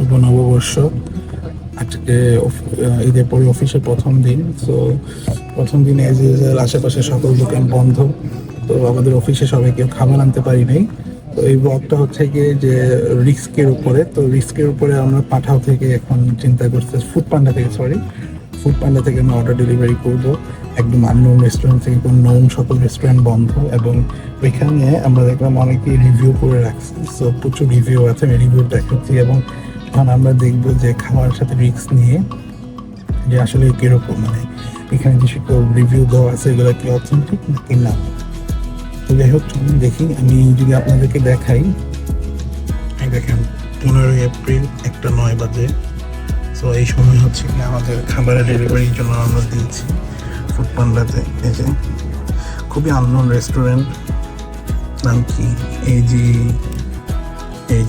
শুভ নববর্ষ। আজকে ঈদের পরে অফিসের প্রথম দিন। তো প্রথম দিন এজ ইউজুয়াল আশেপাশে সকল দোকান বন্ধ, তো আমাদের অফিসে সবাই কেউ খাবার আনতে পারি নাই। তো এই ব্লগটা হচ্ছে গিয়ে যে রিস্কের উপরে, তো রিস্কের উপরে আমরা পাঠাও থেকে এখন চিন্তা করতে ফুড পান্ডা থেকে সরি ফুড পান্ডা থেকে আমরা অর্ডার ডেলিভারি করব। একদম আননোন রেস্টুরেন্ট থেকে কোনো নোন সকল রেস্টুরেন্ট বন্ধ এবং ওইখানে আমরা দেখলাম অনেকেই রিভিউ করে রাখছি। সো প্রচুর রিভিউ আছে, আমি রিভিউ দেখাচ্ছি এবং এখন আমরা দেখব যে খাওয়ার সাথে রিস্ক নিয়ে যে আসলে কীরকম মানে এখানে যে সকল রিভিউ দেওয়া আছে, এগুলো কি অথেন্টিক নাকি না? তো যাই হোক, চলুন দেখি। আমি যদি আপনাদেরকে দেখাই দেখেন, পনেরোই এপ্রিল একটা নয় বাজে। তো এই সময় হচ্ছে কি আমাদের খাবারের ডেলিভারির জন্য আমরা দিয়েছি ফুড পান্ডাতে এই যে, খুবই আননোন রেস্টুরেন্ট নাম কি? এই যে এই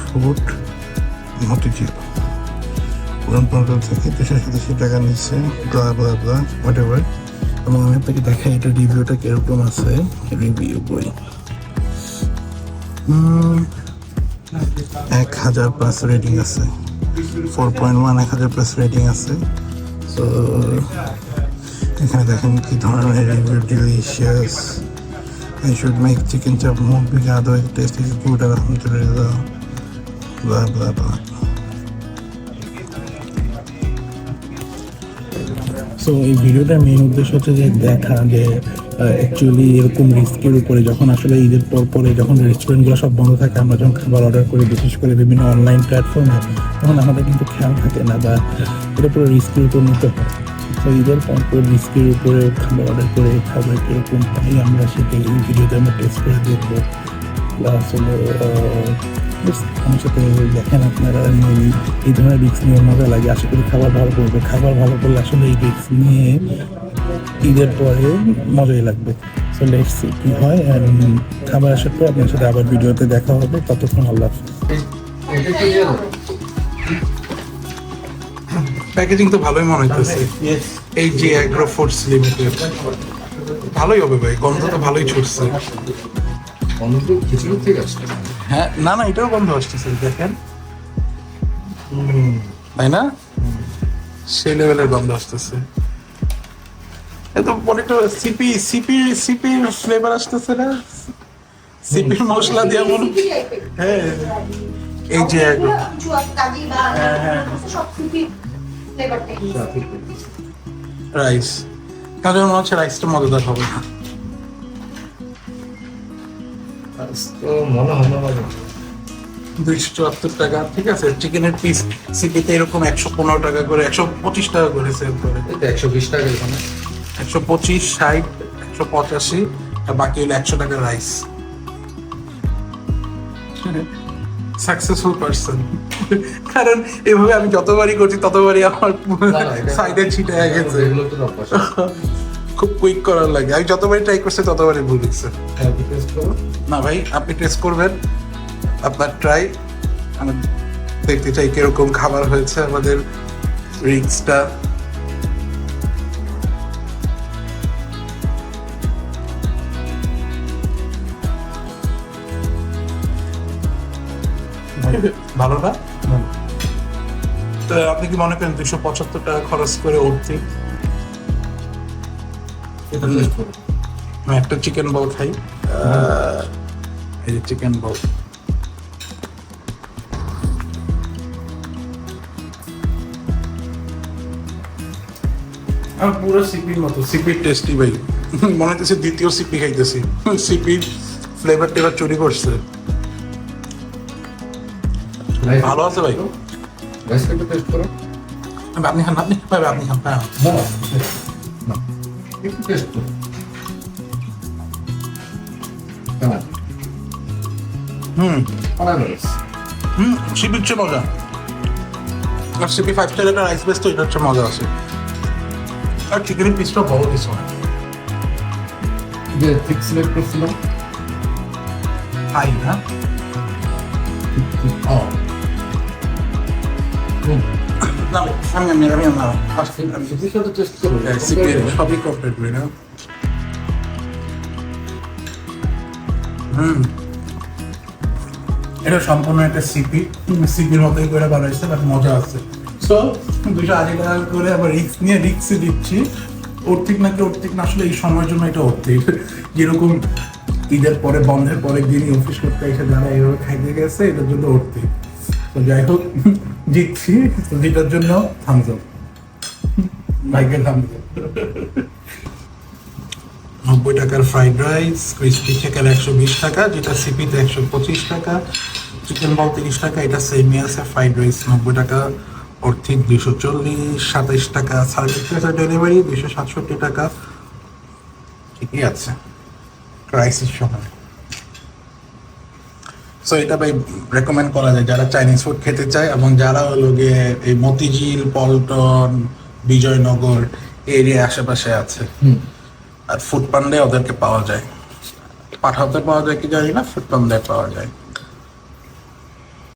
ফুড মতিঝিল। পুরান পনেরো থেকে দুশো সাতাশি টাকা নিচ্ছে blah blah blah whatever এবং আমি আপনাকে দেখাই এটা রিভিউটা কীরকম আছে রিভিউ বই। এক হাজার প্লাস রেটিং আছে। ফোর পয়েন্ট ওয়ান এক হাজার প্লাস রেটিং আছে। তো, এখানে দেখেন কি ধরনের review delicious I should make chicken chop more big otherwise the taste is good alhamdulillah blah blah blah. So এই ভিডিওটার মেন উদ্দেশ্য হচ্ছে যে দেখা যে অ্যাকচুয়ালি এরকম রিস্কের উপরে যখন আসলে ঈদের পর পরে যখন রেস্টুরেন্টগুলো সব বন্ধ থাকে, আমরা যখন খাবার অর্ডার করি, বিশেষ করে বিভিন্ন অনলাইন প্ল্যাটফর্মে তখন আমাদের কিন্তু খেয়াল থাকে না বা এটা পুরো রিস্কের উপর নিতে হয়। ঈদের পর পর রিস্কের উপরে খাবার অর্ডার করে খাবার কীরকম পাই আমরা সেটাই এই ভিডিওতে আমরা টেস্ট করে দেখব। প্লাস হলো আমার সাথে দেখেন আপনারা এই- ধরনের রিস্ক নিয়ে মজা লাগে। আশা করি খাবার ভালো করবে। খাবার ভালো করলে আসলে এই রিস্ক নিয়ে ঈদের পরে মজাই লাগবে। সো লেটস সি কি হয়। খাবার আসার পর আপনার সাথে আবার ভিডিওতে দেখা হবে। ততক্ষণ আল্লাহ প্যাকেজিং তো ভালোই মনে হইতেছে। এই যে অ্যাগ্রো ফুডস লিমিটেড ভালোই হবে ভাই গন্ধ তো ভালোই ছুটছে। হ্যাঁ না না এটাও গন্ধ আসতেছে দেখেন। তাই না? সেই লেভেলের গন্ধ আসতেছে। এ তো অনেকটা সিপি সিপি সিপির ফ্লেভার আসতেছে না? সিপির মশলা দিয়ে মনে হ্যাঁ। এই যে একদম হ্যাঁ, হ্যাঁ। রাইস তাহলে মনে হচ্ছে রাইসটা মজাদার হবে না। তো মনে হয় না মানে দুইশো চুয়াত্তর টাকা ঠিক আছে? চিকেনের পিস সিপিতে এরকম একশো পনেরো টাকা করে একশো পঁচিশ টাকা করে সেল করে। একশো বিশ টাকা এখানে। একশো পঁচিশ ষাট একশো পঁচাশি আর বাকি হলো একশো টাকার রাইস সাকসেসফুল পার্সন কারণ এভাবে আমি যতবারই করছি ততবারই আমার সাইডে ছিটে গেছে। খুব কুইক করার লাগে। আমি যতবারই ট্রাই করছি ততবারই ভুল হচ্ছে হ্যাঁ না ভাই আপনি টেস্ট করবেন। আপনার ট্রাই আমি দেখতে চাই কীরকম খাবার হয়েছে আমাদের রিক্সটা। ভালো। না তো আপনি কি মনে করেন দুশো পঁচাত্তর টাকা খরচ করে উঠতি? একটা চিকেন বল খাই। এই যে চিকেন বল আর পুরো সিপির মতো। সিপির টেস্টি ভাই। মনে হচ্ছে দ্বিতীয় সিপি খাইতেছি। সিপির ফ্লেভার টেভার চুরি করছে। ভালো আছে ভাই আপনি খান আপনি ভাই আপনি খান হ্যাঁ না একটু টেস্ট করো কেমন হুম আনারস হুম সিপির চেয়ে মজা আর সিপি ফাইভ স্টার একটা রাইস বেস তো এটা হচ্ছে মজা আছে আর চিকেনের পিসটা বড় পিস হয় যে ঠিক সিলেক্ট করছিলাম হাই না ও আমি সাথে টেস্ট সবই কমপ্লিট না হুম এটা সম্পূর্ণ একটা সিপি সিপির মতোই করে বানাইছে বাট মজা আছে সো দুশো আশি টাকা করে আবার রিক্স নিয়ে রিক্সে দিচ্ছি। অর্থিক নাকি অর্থিক না আসলে এই সময়ের জন্য এটা অর্থিক যেরকম ঈদের পরে বন্ধের পরের দিনই অফিস করতে এসে যারা এইভাবে খাইতে গেছে এটার জন্য অর্থিক তো যাই হোক জিতছি যেটার জন্য থামস আপ থামস নব্বই টাকার ফ্রাইড রাইস, ক্রিস্পি চিকেন একশো বিশ টাকা, যেটা সিপিতে একশো পঁচিশ টাকা, চিকেন বল তিরিশ টাকা, এটা সেমই আছে, ফ্রাইড রাইস নব্বই টাকা অর্থিক দুশো চল্লিশ, সাতাইশ টাকা সার্ভিস চার্জার ডেলিভারি দুশো সাতষট্টি টাকা, ঠিকই আছে। ক্রাইসিস সময়। সো এটা ভাই রেকমেন্ড করা যায় যারা চাইনিজ ফুড খেতে চায় এবং যারা হলো গিয়ে এই মতিঝিল পল্টন বিজয়নগর এরিয়া আশেপাশে আছে। আর ফুড পান্ডে ওদেরকে পাওয়া যায়। পাঠাতে পাওয়া যায় কি জানি না ফুড পান্ডে পাওয়া যায়।